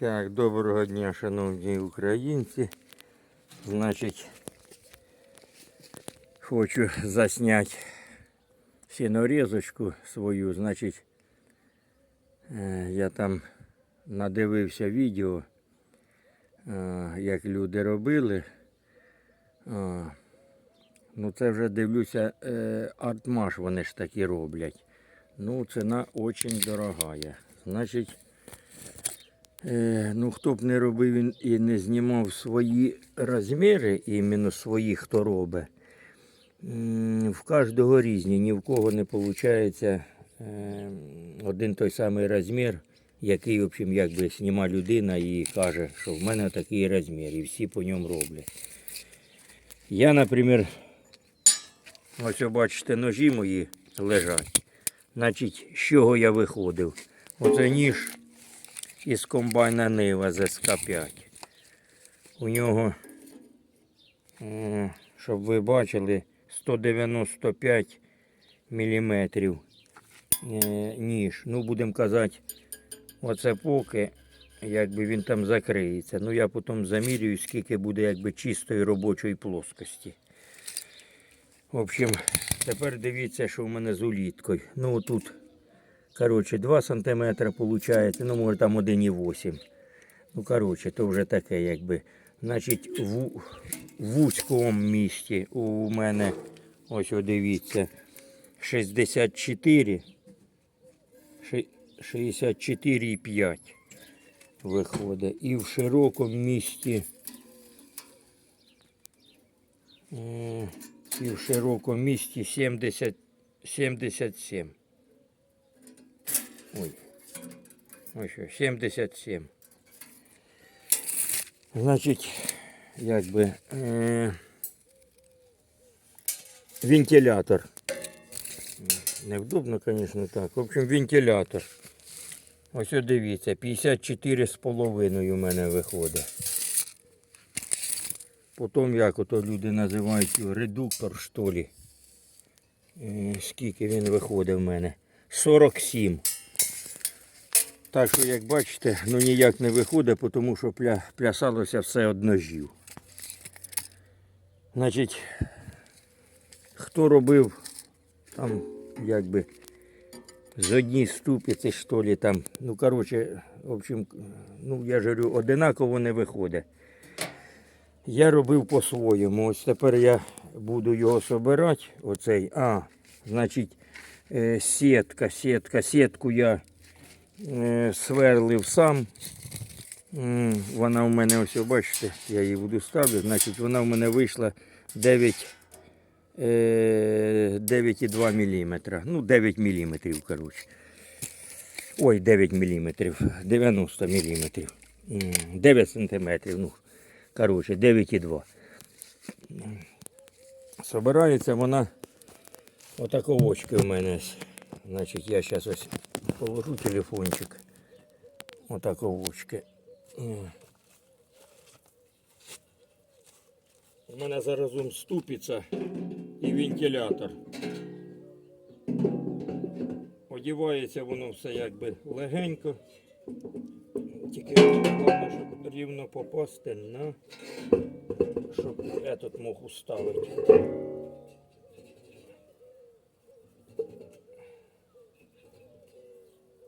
Так, доброго дня, шановні українці. Значить, хочу засняти сінорізочку свою. Значить, е, я там надивився відео, е, як люди робили. Е, Ну, це вже дивлюся, артмаш вони ж такі роблять. Ну, ціна дуже дорогая. Значить, ну, хто б не робив він і не знімав свої розміри, іменно свої, хто робить, в кожного різні, ні в кого не виходить е, один той самий розмір, який, в общем, якби зніма людина і каже, що в мене такий розмір, і всі по ньому роблять. Я, наприклад, ось бачите, ножі мої лежать. Значить, з чого я виходив? Оце ніж із комбайна Нива з СК5. У нього, е, щоб ви бачили, 195 мм ніж. Ну, будемо казати, оце поки, якби він там закриється. Ну, я потім замірюю, скільки буде якби чистої робочої плоскості. В общем, тепер дивіться, що в мене з уліткою. Ну, тут Коротше, 2 см виходить, ну може там 1,8. Ну, коротше, то вже таке якби. Значить, в, вузькому місті у мене, ось о, дивіться, 64, ши- 64,5 виходить. І в широкому місті, е, і в широкому місті 70, 77. Ой. Ось що, 77. Значить, якби е, вентилятор. Невдобно, звісно, так. В общем, вентилятор. Ось дивіться, 54,5 у мене виходить. Потім, як ото люди називають редуктор, що ли. Е, скільки він виходить в мене? 47. Так що, як бачите, ну ніяк не виходить, тому що пля, плясалося все одножів. Значить, хто робив там, якби, з одній ступиці, що ли, там, ну, коротше, в общем, ну, я ж говорю, одинаково не виходить. Я робив по-своєму. Ось тепер я буду його собирати. Оцей. А, значить, е, сітка, сітка, сітку я сверлив сам. Вона у мене ось, бачите, я її буду ставити. Значить, вона в мене вийшла 9, е, 9,2 мм. Ну, 9 мм, коротше. Ой, 9 мм, 90 мм. 9 см, ну, коротше, 9,2. Собирається вона отаковочки в мене. Значить, я зараз ось положу телефончик. Отаковочки. М. У мене зараз он ступиця і вентилятор. Одівається воно все якби легенько. Тільки головне, щоб рівно попасти на щоб этот мог уставити.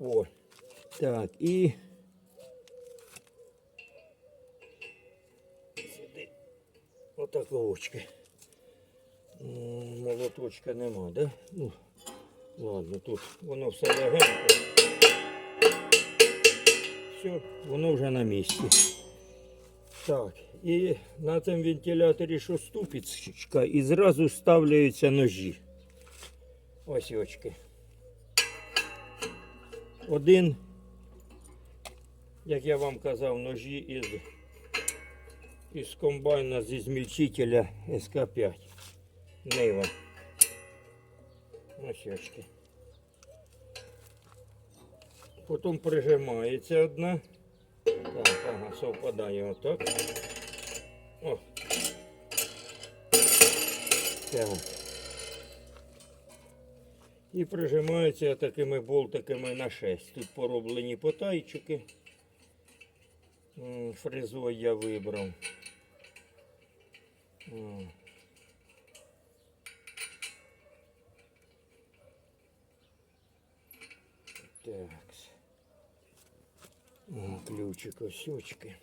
О, так, і сюди отаковочки. М, Молоточка нема, да? Ну, ладно, тут воно все легенько. Все, воно вже на місці. Так, і на цьому вентиляторі що ступиця, і зразу ставляються ножі. Ось очки. Один, як я вам казав, ножі із, із комбайна зі змільчителя СК5. Нива. Ось очки. Потім прижимається одна. Так, ага, совпадає отак. О. Так. І прижимаються такими болтиками на 6. Тут пороблені потайчики. Фрезой я вибрав. Так. Ключик осючки.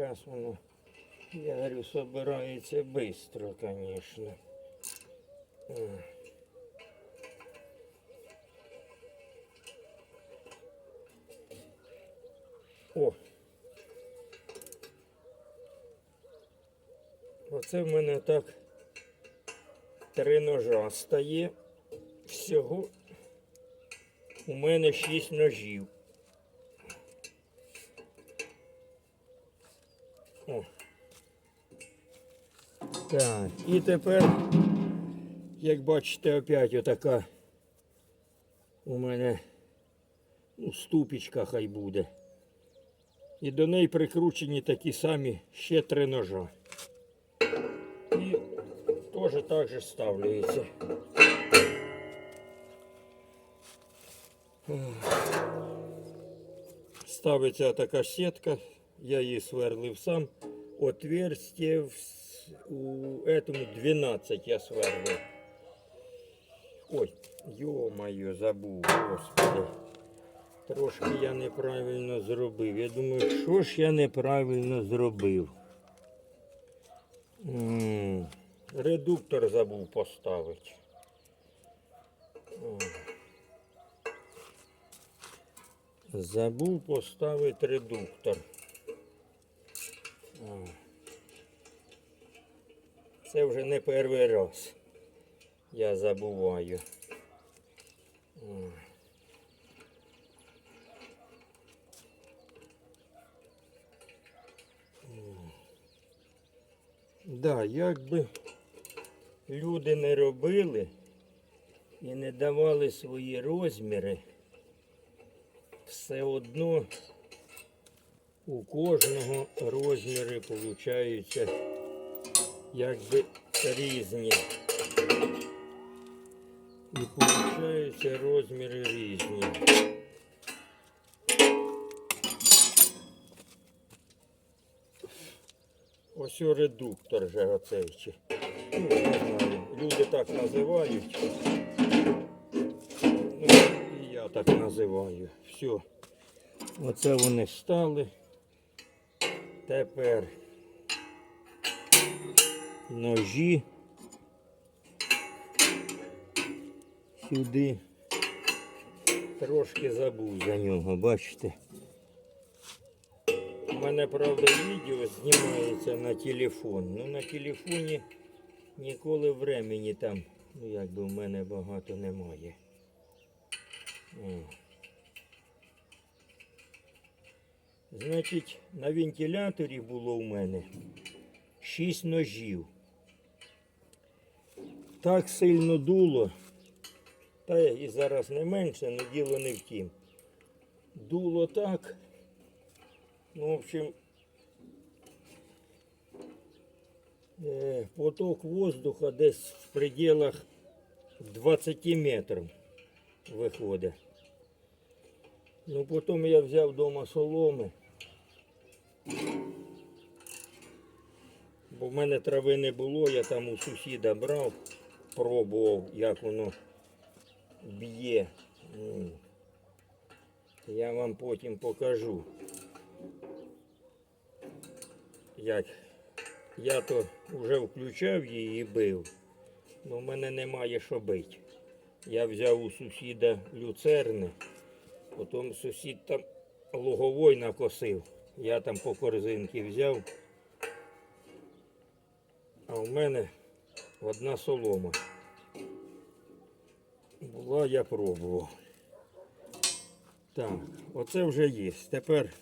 Сейчас воно, я говорю, собирається быстро, конечно. О. Оце в мене так три ножа стає. Всього у мене шість ножів. О. Так, і тепер, як бачите, опять отака у мене ну, ступічка хай буде. І до неї прикручені такі самі ще три ножа. І теж так же ставляється. Ставиться така сітка, я її сверлив сам. Отверстие в с- у этому 12 я сверлив. Ой, ё-моё, забув, господи. Трошки я неправильно зробив. Я думаю, що ж я неправильно зробив. М, Редуктор забув поставити. О. Забув поставити редуктор. О. Це вже не перший раз. Я забуваю. Да, як би люди не робили і не давали свої розміри, все одно у кожного розміри получаються якби різні. І получаються розміри різні. Ось редуктор же оцей. Ну, не знаю. Люди так називають. Ну, і я так називаю. Все. Оце вони стали. Тепер ножі сюди. Трошки забув за нього, бачите. У мене, правда, відео знімається на телефон. Ну на телефоні ніколи времени там, ну якби в мене багато немає. О. Значить, на вентиляторі було в мене 6 ножів. Так сильно дуло, та і зараз не менше, але діло не в тім. Дуло так. Ну, в общем, э, поток воздуха десь в пределах 20 метрів виходить. Ну, потім я взяв вдома соломи. Бо в мене трави не було, я там у сусіда брав, пробував, як воно б'є. Я вам потім покажу. як я то вже включав її і бив, але в мене немає що бити. Я взяв у сусіда люцерни, потім сусід там луговой накосив. Я там по корзинки взяв. А в мене одна солома. Була, я пробував. Так, оце вже є. Тепер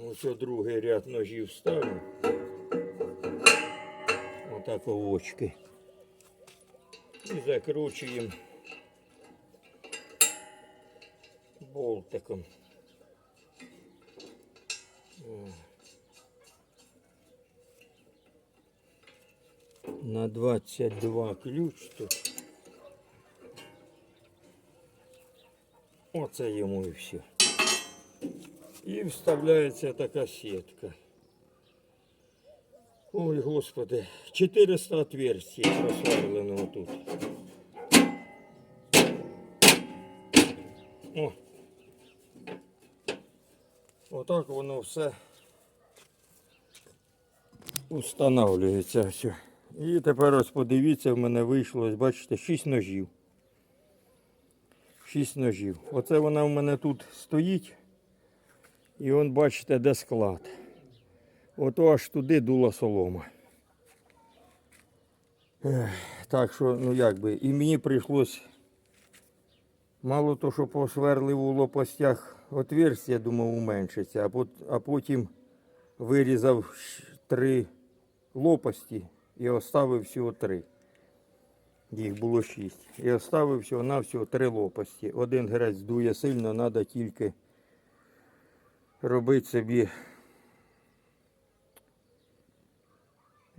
Ось другий ряд ножів ставлю. Отак овочки. І закручуємо болтиком. О. На 22 ключ тут. Оце йому і все. І вставляється така сітка. Ой, господи, 400 отверстий просверлено тут. О. Отак воно все устанавлюється все. І тепер ось подивіться, в мене вийшло, ось бачите, 6 ножів. 6 ножів. Оце вона в мене тут стоїть. І он бачите, де склад. Ото аж туди дула солома. Так що, ну як би, і мені прийшлось мало то, що посверлив у лопастях отверстя, думав, уменшиться, а, потім вирізав три лопасті і оставив всього три. Їх було шість. І оставив всього на всього три лопасті. Один грець дує сильно, треба тільки робити собі.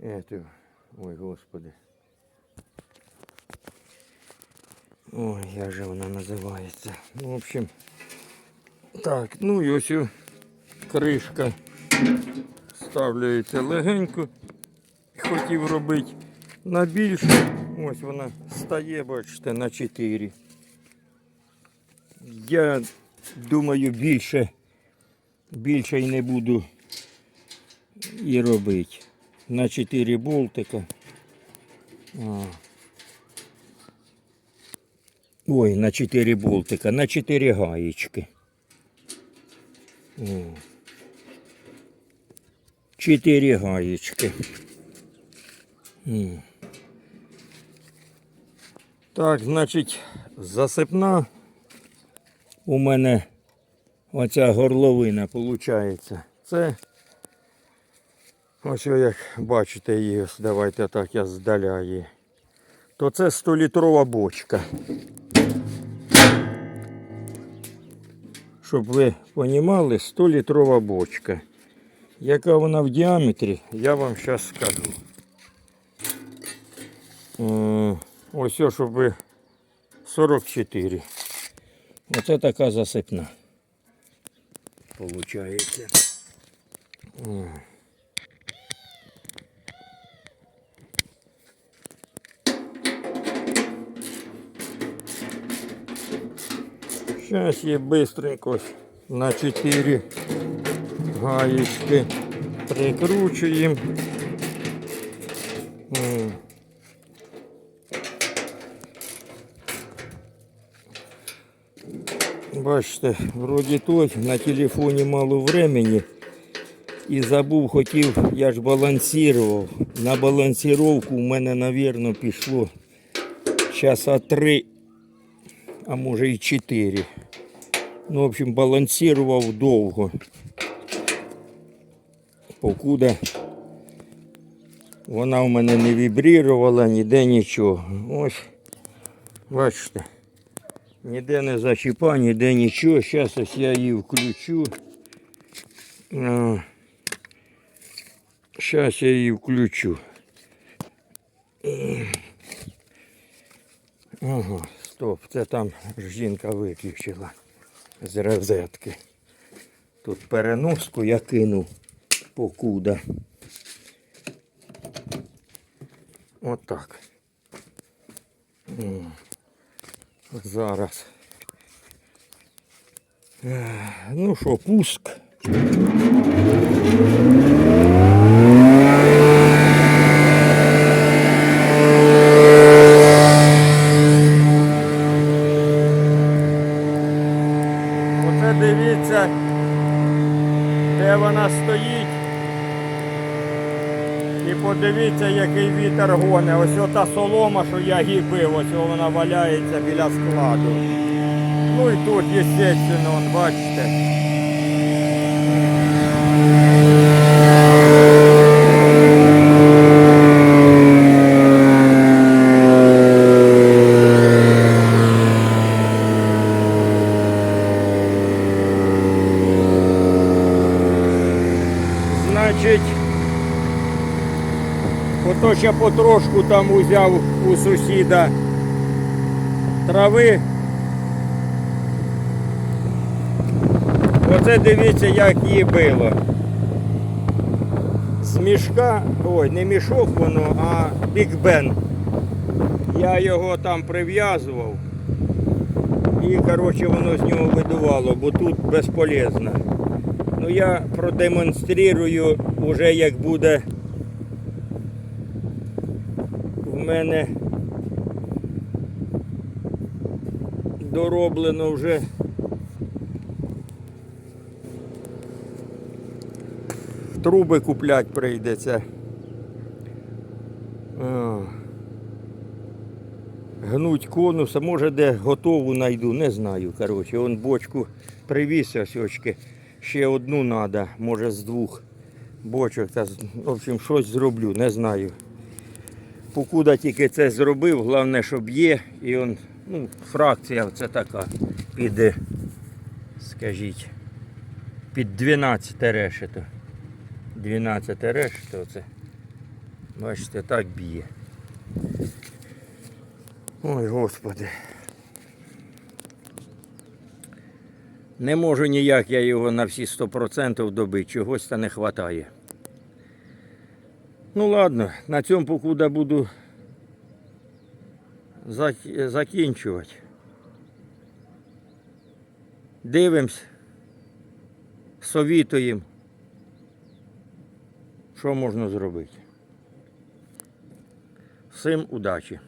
Ето. Ой, господи. Ой, як же вона називається. Ну, в общем. Так, ну і ось кришка ставляється легенько. Хотів робити на більше. Ось вона стає, бачите, на 4. Я думаю, більше, більше і не буду і робити. На 4 болтика. А. Ой, на 4 болтика, на 4 гаєчки. О. 4 гаєчки. Так, значить, засипна у мене оця горловина виходить. Це ось як бачите її, давайте так я здаля її. То це 100-літрова бочка. Щоб ви розуміли, 100-літрова бочка. Яка вона в діаметрі, я вам зараз скажу. Ось, о, щоб ви 44. Оце така засипна. Получається. Зараз є бистренько на 4 гаєчки прикручуємо. Бачите, вроді той на телефоні мало времени і забув, хотів, я ж балансував. На балансировку в мене, мабуть, пішло часа три, а може і чотири. Ну, в общем, балансував довго. Покуда вона в мене не вібрувала, ніде нічого. Ось, бачите. Ніде не зачіпа, ніде нічого. Зараз ось я її включу. Зараз я її включу. Ага, стоп, це там жінка виключила з розетки. Тут переноску я кинув покуда. Отак. М. Зараз. Ну що, пуск. Оце дивіться, де вона стоїть. І подивіться, який вітер гоне. Ось ота солома, що я гібив, ось вона валяється біля складу. Ну і тут, естественно, он, бачите. Значить, ото ще потрошку там узяв у сусіда трави. Оце дивіться, як її било. З мішка, ой, не мішок воно, а бікбен. Я його там прив'язував. І, коротше, воно з нього видувало, бо тут безполезно. Ну я продемонструю уже як буде в мене дороблено вже. Труби куплять прийдеться. Гнуть конуса, може де готову знайду, не знаю. Коротше, он бочку привіз ось. Ще одну треба, може з двох бочок. Та, в общем, щось зроблю, не знаю. Покуда тільки це зробив, головне, щоб є. І он, ну, фракція це така під, е, скажіть, під 12 решето. 12 решето оце. Бачите, так б'є. Ой, господи. Не можу ніяк я його на всі 100% добити, чогось та не вистачає. Ну ладно, на цьому покуда буду закінчувати. Дивимось, совітуємо, що можна зробити. Всім удачі!